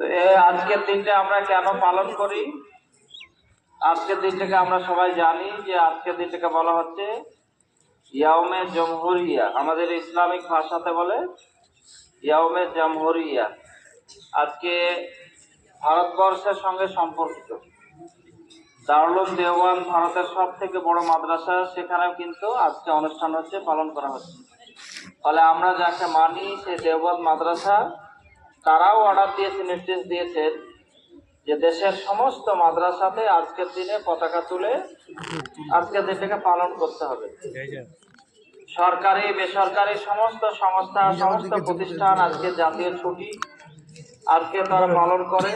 তো আজকের দিনটা আমরা কেন পালন করি? আজকের দিনটাকে আমরা সবাই জানি যে আজকের দিনটাকে বলা হচ্ছে ইয়াউমে জমহুরিয়া। আমাদের ইসলামিক ভাষাতে বলে ইয়াউমে জমহুরিয়া। আজকে ভারতবর্ষের সঙ্গে সম্পর্কিত। দারুল দেওয়ান ভারতের সব থেকে বড় মাদ্রাসা, সেখানেও কিন্তু আজকে অনুষ্ঠান হচ্ছে, পালন করা হচ্ছে। ফলে আমরা যাকে মানি সেই দেওবন্দ মাদ্রাসা তারাও অর্ডার দিয়েছে নির্দেশ দিয়েছেন যে দেশের সমস্ত মাদ্রাসাতে আজকের দিনে পতাকা তুলে আজকের দিনটাকে পালন করতে হবে। সরকারি, বেসরকারি সমস্ত সংস্থা, সমস্ত প্রতিষ্ঠান আজকে জাতীয় ছুটি, আজকে তারা পালন করে।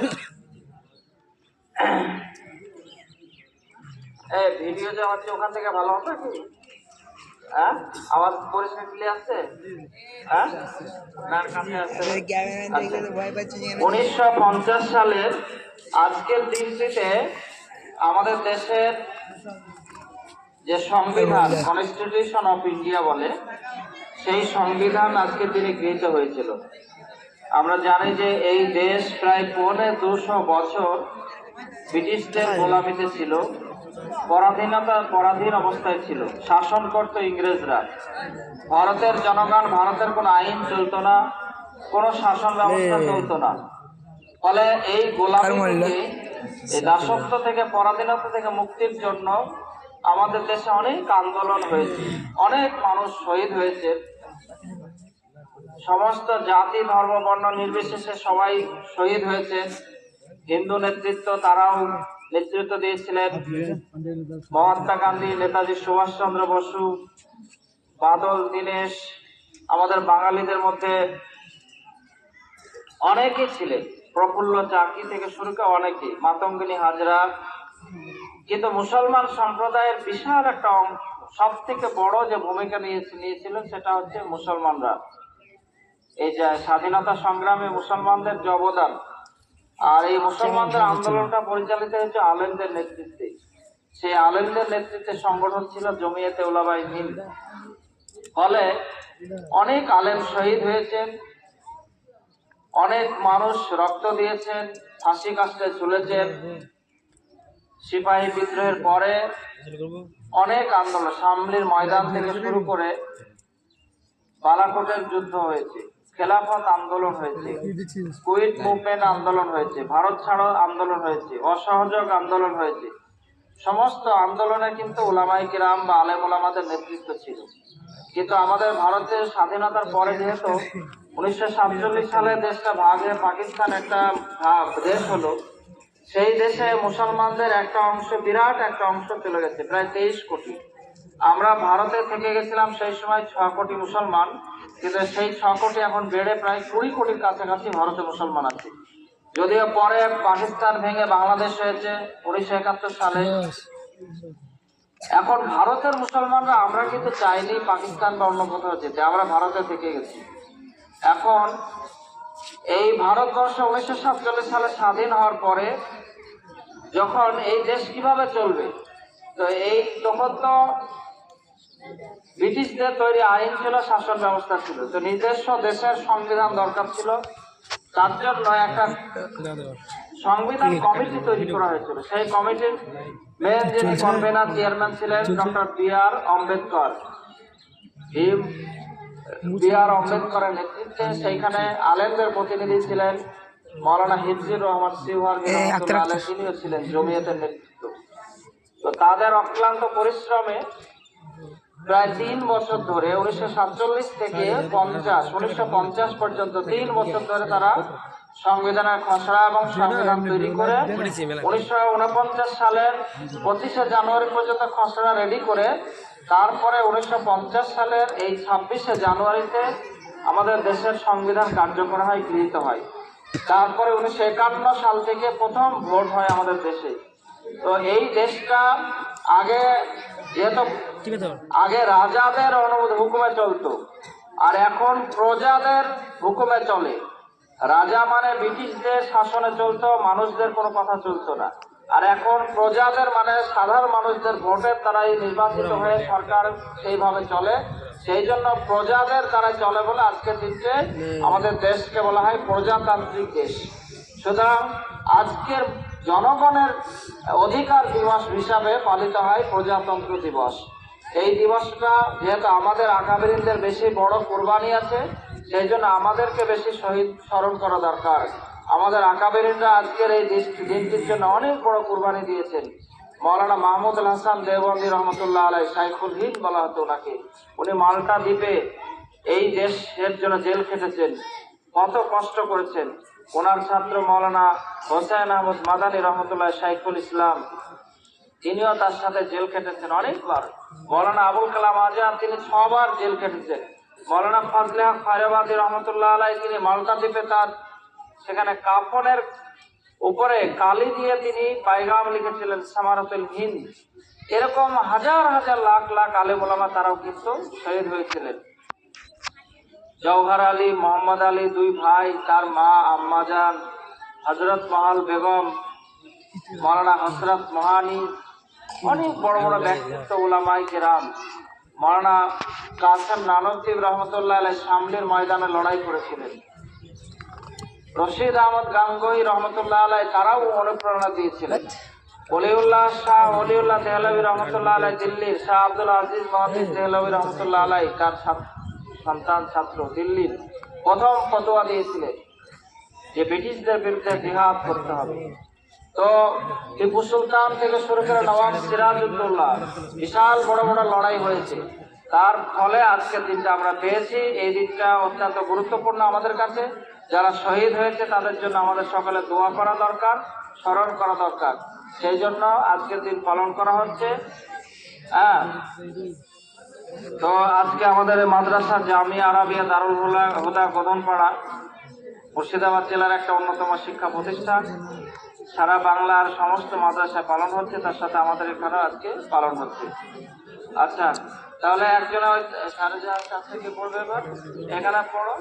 ভিডিও যে হচ্ছে ওখান থেকে ভালো হবে কি হ্যাঁ? আওয়াজ পরিষ্কার ক্লিয়ার হ্যাঁ? কাছে এখানে উনিশশো পঞ্চাশ সালের আজকের দিনটিতে আমাদের দেশের যে সংবিধান কনস্টিটিউশন অফ ইন্ডিয়া বলে সেই সংবিধান আজকের দিনে গৃহীত হয়েছিল। আমরা জানি যে এই দেশ প্রায় পৌনে দুশো বছর ব্রিটিশদের গোলামিতে ছিল। পরাধীনতা পরাধীন অবস্থায় ছিল। শাসন করত ইংরেজরা। ভারতের জনগণ ভারতের কোনো আইন চলতো না কোনো শাসন ব্যবস্থা চলতো না। ফলে এই গোলামি এই দাসত্ব থেকে পরাধীনতা থেকে মুক্তির জন্য আমাদের দেশে অনেক আন্দোলন হয়েছে। অনেক মানুষ শহীদ হয়েছে। সমস্ত জাতি ধর্ম বর্ণ নির্বিশেষে সবাই শহীদ হয়েছে। হিন্দু নেতৃত্ব তারাও নেতৃত্ব দিয়েছিলেন মহাত্মা গান্ধী নেতাজি সুভাষচন্দ্র বসু বাদল দীনেশ আমাদের বাঙালিদের মধ্যে অনেকেই ছিলেন। প্রফুল্ল চাকরি থেকে শুরু করে অনেকেই মাতঙ্গিনী হাজরা। কিন্তু মুসলমান সম্প্রদায়ের বিশাল একটা সব থেকে বড় যে ভূমিকা নিয়ে- নিয়েছিলেন সেটা হচ্ছে মুসলমানরা। এই যে স্বাধীনতা সংগ্রামে মুসলমানদের যে অবদান আর এই মুসলমানদের আন্দোলনটা পরিচালিত হয়েছে আলেমদের নেতৃত্বে। সেই আলেমদের নেতৃত্বে সংগঠন ছিল জমিয়তে উলাবাই হিন্দ ফলে অনেক আলেম শহীদ হয়েছেন অনেক মানুষ রক্ত দিয়েছেন ফাঁসি কাস্টে ঝুলেছেন সিপাহী বিদ্রোহের পরে অনেক আন্দোলন সামলির ময়দান থেকে শুরু করে বালাকোটের যুদ্ধ হয়েছে। খেলাফত আন্দোলন হয়েছে। কুইট মুভমেন্ট আন্দোলন হয়েছে ভারত ছাড়ো আন্দোলন হয়েছে অসহযোগ আন্দোলন হয়েছে। সমস্ত আন্দোলনে কিন্তু ওলামাই কিরাম বা আলেম ওলামাদের নেতৃত্ব ছিল। কিন্তু আমাদের ভারতের স্বাধীনতার পরে যেহেতু উনিশশো সাতচল্লিশ সালে দেশটা ভাগ হয়ে পাকিস্তান একটা ভাগ দেশ হলো সেই দেশে মুসলমানদের একটা অংশ বিরাট একটা অংশ চলে গেছে প্রায় তেইশ কোটি। আমরা ভারতে থেকে গেছিলাম সেই সময় ছ কোটি মুসলমান। কিন্তু সেই ছ কোটি এখন বেড়ে প্রায় কুড়ি কোটির কাছাকাছি ভারতে মুসলমান আছে। যদিও পরে পাকিস্তান ভেঙে বাংলাদেশ হয়েছে উনিশশো একাত্তর সালে। এখন ভারতের মুসলমানরা আমরা কিন্তু চাইনি পাকিস্তান বা অন্য কোথাও যেতে আমরা ভারতে থেকে গেছি। এখন এই ভারতবর্ষ উনিশশো সাতচল্লিশ সালে স্বাধীন হওয়ার পরে যখন এই দেশ কীভাবে চলবে তো এই তখন তো ব্রিটিশদের তৈরি আইন ছিল শাসন ব্যবস্থা ছিল। তো নিজস্ব দেশের সংবিধান দরকার ছিল। তার জন্য একটা সংবিধান কমিটি তৈরি করা হয়েছিল। সেই কমিটির মেন যিনি কনভেনার চেয়ারম্যান ছিলেন doctor B R Ambedkar. Bhim B R আম্বেদকরের নেতৃত্বে সেইখানে আলেমদের প্রতিনিধি ছিলেন মৌলানা হিফজির রহমান সিহার আলে তিনিও ছিলেন জমিয়তের নেতৃত্ব। তো তাদের অক্লান্ত পরিশ্রমে প্রায় তিন বছর ধরে, উনিশশো সাতচল্লিশ থেকে পঞ্চাশ, উনিশশো পঞ্চাশ পর্যন্ত তিন বছর ধরে তারা সংবিধানের খসড়া এবং সংবিধান তৈরি করে, উনিশশো উনপঞ্চাশ সালের পঁচিশে জানুয়ারি পর্যন্ত খসড়া রেডি করে, তারপরে উনিশশো পঞ্চাশ সালের এই ছাব্বিশে জানুয়ারিতে আমাদের দেশের সংবিধান কার্যকর হয়, গৃহীত হয়। তারপরে উনিশশো একান্ন সাল থেকে প্রথম ভোট হয় আমাদের দেশে। তো এই দেশটা আগে যেহেতু আগে রাজাদের অনুমোদন হুকুমে চলতো আর এখন প্রজাদের হুকুমে চলে। রাজা মানে ব্রিটিশদের শাসনে চলতো মানুষদের কোনো কথা চলতো না। আর এখন প্রজাদের মানে সাধারণ মানুষদের ভোটের দ্বারাই নির্বাচিত হয়ে সরকার সেইভাবে চলে। সেই জন্য প্রজাদের দ্বারা চলে বলে আজকের দিনকে আমাদের দেশকে বলা হয় প্রজাতান্ত্রিক দেশ। সুতরাং আজকের জনগণের অধিকার দিবস হিসাবে পালিত হয় প্রজাতন্ত্র দিবস। এই দিবসটা যেহেতু আমাদের আকাবিরিনদের বেশি বড় কোরবানি আছে, সেই জন্য আমাদেরকে বেশি শহীদ স্মরণ করা দরকার। আমাদের আকাবিরিনরা আজকের এই দিনটির জন্য অনেক বড় কোরবানি দিয়েছেন। মৌলানা মাহমুদ হাসান দেওবন্দি রহমতুল্লাহ আলাই সাইফুল হিন্দ বলা হতো ওনাকে। উনি মাল্টা দ্বীপে এই দেশের জন্য জেল খেটেছেন। কত কষ্ট করেছেন। ওনার ছাত্র মৌলানা হোসেন আহমদ মাদানী রহমতুল্লাহ সাইফুল ইসলাম, তিনিও তার সাথে জেল খেটেছেন অনেকবার। মৌলানা আবুল কালাম আজাদ, তিনি ছবার জেল খেটেছেন। মৌলানা ফজলে হক ফায়রাবাদী রহমতুল্লাহ আলাই, তিনি মাল্টা দ্বীপে তার সেখানে কাফনের উপরে কালি দিয়ে তিনি পায়গাম লিখেছিলেন, সামারতুল হিন্দ। এরকম হাজার হাজার লাখ লাখ আলেম ওলামা তারাও কিন্তু শহীদ হয়েছিলেন। জওহার আলী, মোহাম্মদ আলী দুই ভাই, তার মা আম্মাজান হজরত মহাল বেগম, মৌলানা হসরত মহানি, অনেক বড় বড় ব্যক্তিত্ব ওলামাই কেরাম। মৌলানা কাসেম নানকদ্বীপ রহমতুল্লাহ আলাই সামনের ময়দানে লড়াই করেছিলেন। রশিদ আহমদ গাঙ্গুই রহমতুল্লাহ আলাই তারাও অনুপ্রেরণা দিয়েছিলেন। অলিউল্লাহ শাহ অলিউল্লাহ দেহলভি রহমতুল্লাহ আলাই দিল্লির শাহ আব্দুল আজিজ মহাদিস দেহলভি রহমতুল্লাহ আলাই তার ছাত্র- সন্তান ছাত্র দিল্লির প্রথম ফতোয়া দিয়েছিলেন যে ব্রিটিশদের বিরুদ্ধে জিহাদ করতে হবে। তো টিপু সুলতান থেকে শুরু করে নবাব সিরাজউদ্দৌলা বিশাল বড় বড় লড়াই হয়েছে। তার ফলে আজকের দিনটা আমরা পেয়েছি। এই দিনটা অত্যন্ত গুরুত্বপূর্ণ আমাদের কাছে। যারা শহীদ হয়েছে তাদের জন্য আমাদের সকালে দোয়া করা দরকার, স্মরণ করা দরকার। সেই জন্য আজকের দিন পালন করা হচ্ছে। হ্যাঁ। তো আজকে আমাদের মাদ্রাসা জামিয়া আরাবিয়া দারুল হুদা হুদা গদনপাড়া মুর্শিদাবাদ জেলার একটা অন্যতম শিক্ষা প্রতিষ্ঠান। সারা বাংলার সমস্ত মাদ্রাসায় পালন হচ্ছে তার সাথে আমাদের এখানেও আজকে পালন হচ্ছে। আচ্ছা তাহলে একজন ওই সাড়ে যাওয়ার কাছ থেকে পড়বে এবার। এখানে পড়ো।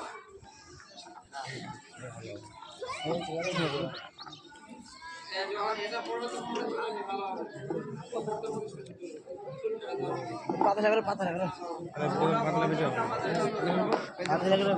পাতা লাগল পাতা লাগল। পাতা লাগল